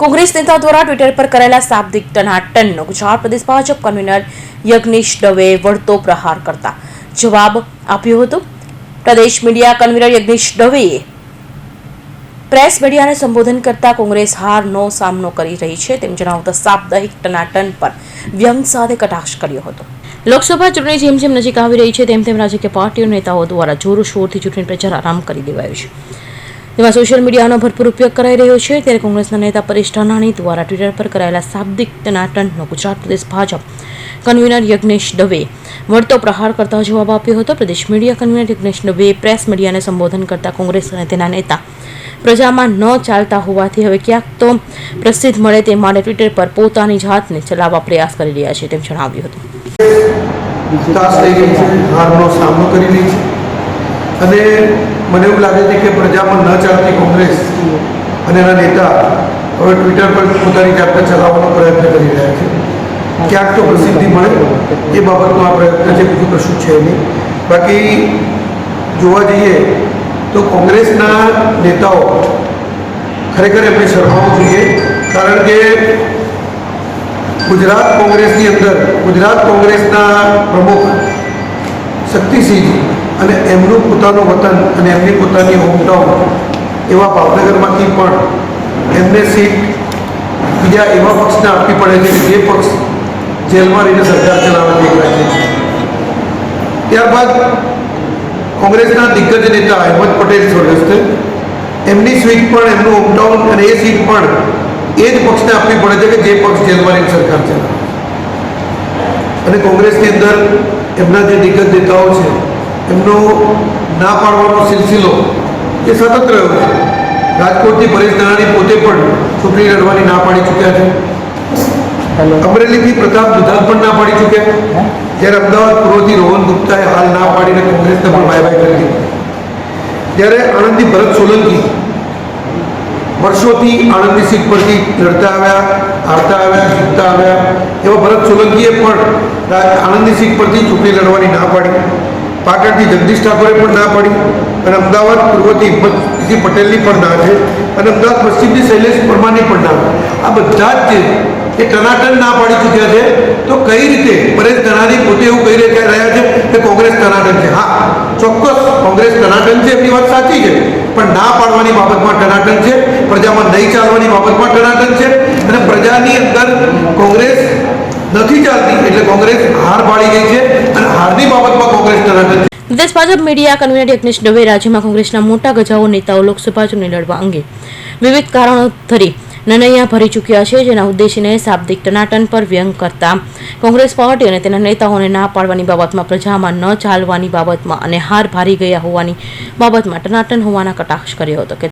કોંગ્રેસ નેતા દ્વારા ટ્વિટર પર કરેલા શાબ્દિક ટનાટનનો ગુજરાત પ્રદેશ ભાજપ કન્વીનર યજ્ઞેશ દવે વળતો પ્રહાર કરતા જવાબ આપ્યો હતો. પ્રદેશ મીડિયા કન્વીનર યજ્ઞેશ દવેએ પ્રેસ મીડિયાને સંબોધન કરતા કોંગ્રેસ હારનો સામનો કરી રહી છે તેમ જણાવતા સાપ્તાહિક ટનાટન પર વ્યંગ સાથે કટાક્ષ કર્યો હતો. લોકસભા ચૂંટણી જેમ જેમ નજીક આવી રહી છે તેમ તેમ રાજકીય પાર્ટીઓ નેતાઓ દ્વારા જોરશોરથી ચૂંટણી પ્રચાર આરામ કરી દેવાયો છે. તેમાં સોશિયલ મીડિયાનો ભરપૂર ઉપયોગ કરાઈ રહ્યો છે. ત્યારે કોંગ્રેસના નેતા પરેશ ધાનાણી દ્વારા ટ્વિટર પર કરાયેલા શાબ્દિક ટનાટનનો ગુજરાત પ્રદેશ ભાજપ કન્વીનર યજ્ઞેશ દવે વળતો પ્રહાર કરતા જવાબ આપ્યો હતો. પ્રદેશ media convener Yagnesh Dave press મીડિયાને સંબોધન કરતા કોંગ્રેસ અને તેના નેતા પ્રજામાં ન ચાલતા હોવાથી હવે ક્યાંક તો પ્રસિદ્ધ મળે તે માટે ટ્વિટર પર પોતાની જાતને ચલાવવા પ્રયાસ કરી રહ્યા છે તેમ જણાવ્યું હતું. હારનો સામનો કરી રહી છે. અને મને એવું લાગે છે કે પ્રજામાં ન ચાલતી કોંગ્રેસ અને એના નેતા હવે ટ્વિટર પર પોતાની જાતને ચલાવવાનો પ્રયત્ન કરી રહ્યા છે. ક્યાંક તો પ્રસિદ્ધિ મળે, એ બાબતનો આ પ્રયત્ન છે, બીજું કશું છે નહીં. બાકી જોવા જઈએ તો કોંગ્રેસના નેતાઓ ખરેખર એમને શરમાવવું જોઈએ, કારણ કે ગુજરાત કોંગ્રેસની અંદર ગુજરાત કોંગ્રેસના પ્રમુખ શક્તિસિંહજી અને એમનું પોતાનું વતન અને એમની પોતાની હોમટાઉન એવા ભાવનગરમાંથી પણ એમને સીટ બીજા એવા પક્ષને આપવી પડે છે જે પક્ષ જેલમાં રહીને સરકાર ચલાવવા દેખાય છે. ત્યારબાદ કોંગ્રેસના દિગ્ગજ નેતા અહેમદ પટેલ સ્વર્ગસ્થ, એમની સીટ પણ, એમનું હોમટાઉન અને એ સીટ પણ એ જ પક્ષને આપવી પડે છે કે જે પક્ષ જેલમાં રહીને સરકાર ચલાવે. અને કોંગ્રેસની અંદર એમના જે દિગ્ગજ નેતાઓ છે એમનો ના પાડવાનો સિલસિલો એ સતત રહ્યો છે. રાજકોટથી પરેશ ધાનાણી પોતે પણ ચૂંટણી લડવાની ના પાડી ચૂક્યા છે. અમરેલીથી પ્રતાપ દુધાલ પણ ના પાડી ચૂક્યા જ્યારે અમદાવાદ પૂર્વથી રોહન ગુપ્તાએ હાલ ના પાડીને કોંગ્રેસને પણ બાય બાય કરી ત્યારે આણંદથી ભરત સોલંકી વર્ષોથી આણંદની સીટ પરથી લડતા આવ્યા હારતા આવ્યા જીતતા આવ્યા. એવા ભરત સોલંકીએ પણ આણંદની સીટ પરથી ચૂંટણી લડવાની ના પાડી. પાટણથી જગદીશ ઠાકોરે પણ ના પાડી અને અમદાવાદ પૂર્વથી હિંમતસિંહ પટેલની પણ ના છે અને અમદાવાદ પશ્ચિમથી શૈલેષ પરમારની પણ ના આ બધા જ છે એ ટનાટન ના પાડી ચૂક્યા છે, તો કઈ રીતે પરેશ ધનાની પોતે એવું કહી રહ્યા છે કે કોંગ્રેસ ટનાટન છે? હા, ચોક્કસ કોંગ્રેસ ટનાટન છે, એમની વાત સાચી છે, પણ ના પાડવાની બાબતમાં ટનાટન છે, પ્રજામાં નહીં ચાલવાની બાબતમાં ટનાટન છે અને પ્રજાની અંદર કોંગ્રેસ નથી ચાલતી, એટલે કોંગ્રેસ હાર પાડી ગઈ છે હારની બાબતમાં કોંગ્રેસ છે પ્રદેશ ભાજપ મીડિયા કન્વીનર યજ્ઞેશ દવે રાજ્યમાં કોંગ્રેસના મોટા ગજાઓ નેતાઓ લોકસભા ચૂંટણી લડવા અંગે. વિવિધ કારણો ધરી નનૈયા ભરી ચૂક્યા છે, જેના ઉદ્દેશીને શાબ્દિક ટનાટન પર વ્યંગ કરતા કોંગ્રેસ પાર્ટી અને તેના નેતાઓને ના પાડવાની બાબતમાં, પ્રજામાં ન ચાલવાની બાબતમાં અને હાર ભારી ગયા હોવાની બાબતમાં ટનાટન હોવાના કટાક્ષ કર્યો હતો. કે